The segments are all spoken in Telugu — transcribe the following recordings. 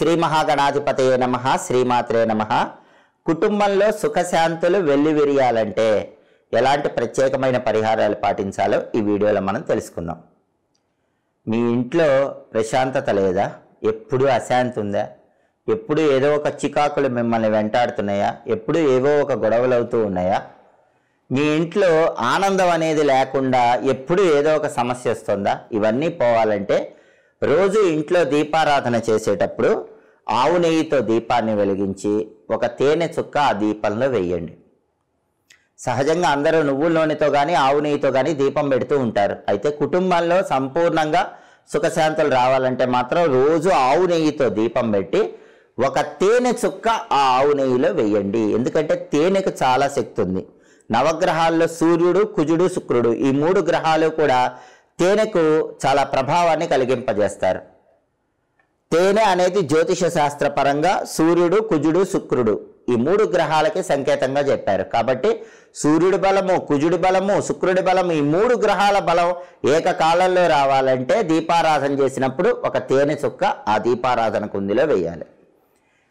శ్రీ మహాగణాధిపతయే నమ శ్రీమాత్రే నమ. కుటుంబంలో సుఖశాంతులు వెల్లివిరియాలంటే ఎలాంటి ప్రత్యేకమైన పరిహారాలు పాటించాలో ఈ వీడియోలో మనం తెలుసుకుందాం. మీ ఇంట్లో ప్రశాంతత లేదా? ఎప్పుడు అశాంతి ఉందా? ఎప్పుడు ఏదో ఒక చికాకులు మిమ్మల్ని వెంటాడుతున్నాయా? ఎప్పుడు ఏవో ఒక గొడవలు అవుతూ ఉన్నాయా? మీ ఇంట్లో ఆనందం అనేది లేకుండా ఎప్పుడు ఏదో ఒక సమస్య వస్తుందా? ఇవన్నీ పోవాలంటే రోజు ఇంట్లో దీపారాధన చేసేటప్పుడు ఆవు నెయ్యితో దీపాన్ని వెలిగించి ఒక తేనె చుక్క ఆ దీపంలో వేయండి. సహజంగా అందరూ నువ్వుల నూనెతో కానీ ఆవు నెయ్యితో కానీ దీపం పెడుతూ ఉంటారు. అయితే కుటుంబంలో సంపూర్ణంగా సుఖశాంతులు రావాలంటే మాత్రం రోజు ఆవు నెయ్యితో దీపం పెట్టి ఒక తేనె చుక్క ఆ ఆవు నెయ్యిలో వేయండి. ఎందుకంటే తేనెకు చాలా శక్తి ఉంది. నవగ్రహాల్లో సూర్యుడు కుజుడు శుక్రుడు ఈ మూడు గ్రహాలు కూడా తేనెకు చాలా ప్రభావాన్ని కలిగింపజేస్తారు. తేనె అనేది జ్యోతిష శాస్త్ర పరంగా సూర్యుడు కుజుడు శుక్రుడు. ఈ మూడు గ్రహాలకి సంకేతంగా చెప్పారు. కాబట్టి సూర్యుడి బలము కుజుడి బలము శుక్రుడి బలము ఈ మూడు గ్రహాల బలం ఏకకాలంలో రావాలంటే దీపారాధన చేసినప్పుడు ఒక తేనె చుక్క ఆ దీపారాధన కుందిలో వేయాలి.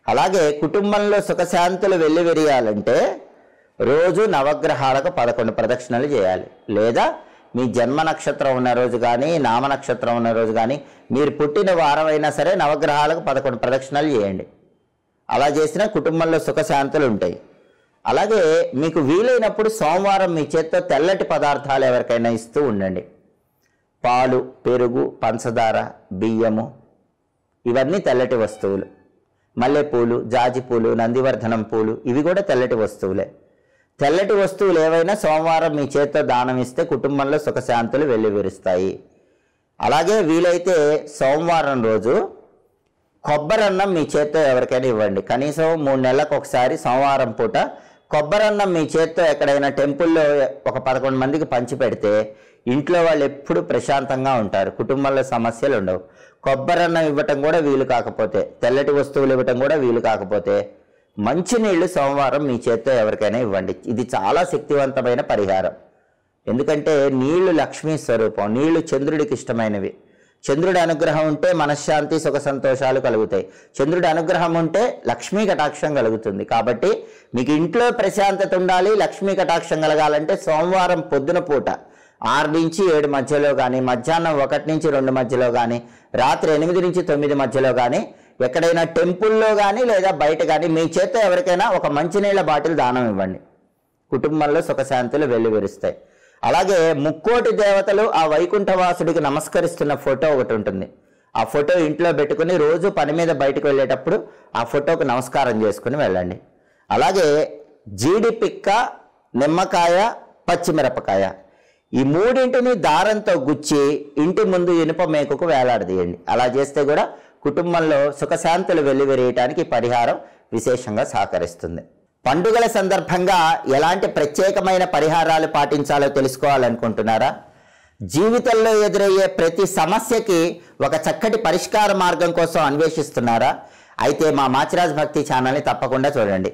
అలాగే కుటుంబంలో సుఖశాంతులు వెల్లివిరియాలంటే రోజు నవగ్రహాలకు పదకొండు ప్రదక్షిణలు చేయాలి. లేదా మీ జన్మ నక్షత్రం ఉన్న రోజు కానీ నామ నక్షత్రం ఉన్న రోజు కానీ మీరు పుట్టిన వారం అయినా సరే నవగ్రహాలకు పదకొండు ప్రదక్షిణలు చేయండి. అలా చేసినా కుటుంబంలో సుఖశాంతులు ఉంటాయి. అలాగే మీకు వీలైనప్పుడు సోమవారం మీ చేత్తో తెల్లటి పదార్థాలు ఎవరికైనా ఇస్తూ ఉండండి. పాలు పెరుగు పంచదార బియ్యము ఇవన్నీ తెల్లటి వస్తువులు. మల్లెపూలు జాజి పూలు నందివర్ధనం పూలు ఇవి కూడా తెల్లటి వస్తువులే. తెల్లటి వస్తువులు ఏవైనా సోమవారం మీ చేత్తో దానం ఇస్తే కుటుంబంలో సుఖశాంతులు వెల్లివిరుస్తాయి. అలాగే వీలైతే సోమవారం రోజు కొబ్బరన్నం మీ చేత్తో ఎవరికైనా ఇవ్వండి. కనీసం మూడు నెలలకు ఒకసారి సోమవారం పూట కొబ్బరన్నం మీ చేత్తో ఎక్కడైనా టెంపుల్లో ఒక పదకొండు మందికి పంచి పెడితే ఇంట్లో వాళ్ళు ఎప్పుడు ప్రశాంతంగా ఉంటారు. కుటుంబంలో సమస్యలు ఉండవు. కొబ్బరన్నం ఇవ్వటం కూడా వీలు కాకపోతే తెల్లటి వస్తువులు ఇవ్వటం కూడా వీలు కాకపోతే మంచినీళ్ళు సోమవారం మీ చేత్తో ఎవరికైనా ఇవ్వండి. ఇది చాలా శక్తివంతమైన పరిహారం. ఎందుకంటే నీళ్ళు లక్ష్మీ స్వరూపం నీళ్ళు చంద్రుడికి ఇష్టమైనవి. చంద్రుడి అనుగ్రహం ఉంటే మనశ్శాంతి సుఖ సంతోషాలు కలుగుతాయి. చంద్రుడి అనుగ్రహం ఉంటే లక్ష్మీ కటాక్షం కలుగుతుంది. కాబట్టి మీకు ఇంట్లో ప్రశాంతత ఉండాలి లక్ష్మీ కటాక్షం కలగాలంటే సోమవారం పొద్దున పూట ఆరు నుంచి ఏడు మధ్యలో కానీ మధ్యాహ్నం ఒకటి నుంచి రెండు మధ్యలో కానీ రాత్రి ఎనిమిది నుంచి తొమ్మిది మధ్యలో కానీ ఎక్కడైనా టెంపుల్లో కానీ లేదా బయట కానీ మీ చేత ఎవరికైనా ఒక మంచినీళ్ళ బాటిల్ దానం ఇవ్వండి. కుటుంబంలో సుఖశాంతులు వెల్లువెరుస్తాయి. అలాగే ముక్కోటి దేవతలు ఆ వైకుంఠవాసుడికి నమస్కరిస్తున్న ఫోటో ఒకటి ఉంటుంది. ఆ ఫోటో ఇంట్లో పెట్టుకుని రోజు పని మీద బయటకు వెళ్ళేటప్పుడు ఆ ఫోటోకు నమస్కారం చేసుకుని వెళ్ళండి. అలాగే జీడి పిక్క నిమ్మకాయ పచ్చిమిరపకాయ ఈ మూడింటిని దారంతో గుచ్చి ఇంటి ముందు ఇనుప మేకకు వేలాడదీయండి. అలా చేస్తే కూడా కుటుంబంలో సుఖశాంతులు వెల్లివిరియటానికి పరిహారం విశేషంగా సహకరిస్తుంది. పండుగల సందర్భంగా ఎలాంటి ప్రత్యేకమైన పరిహారాలు పాటించాలో తెలుసుకోవాలనుకుంటున్నారా? జీవితంలో ఎదురయ్యే ప్రతి సమస్యకి ఒక చక్కటి పరిష్కార మార్గం కోసం అన్వేషిస్తున్నారా? అయితే మా మాచిరాజ్ భక్తి ఛానల్ని తప్పకుండా చూడండి.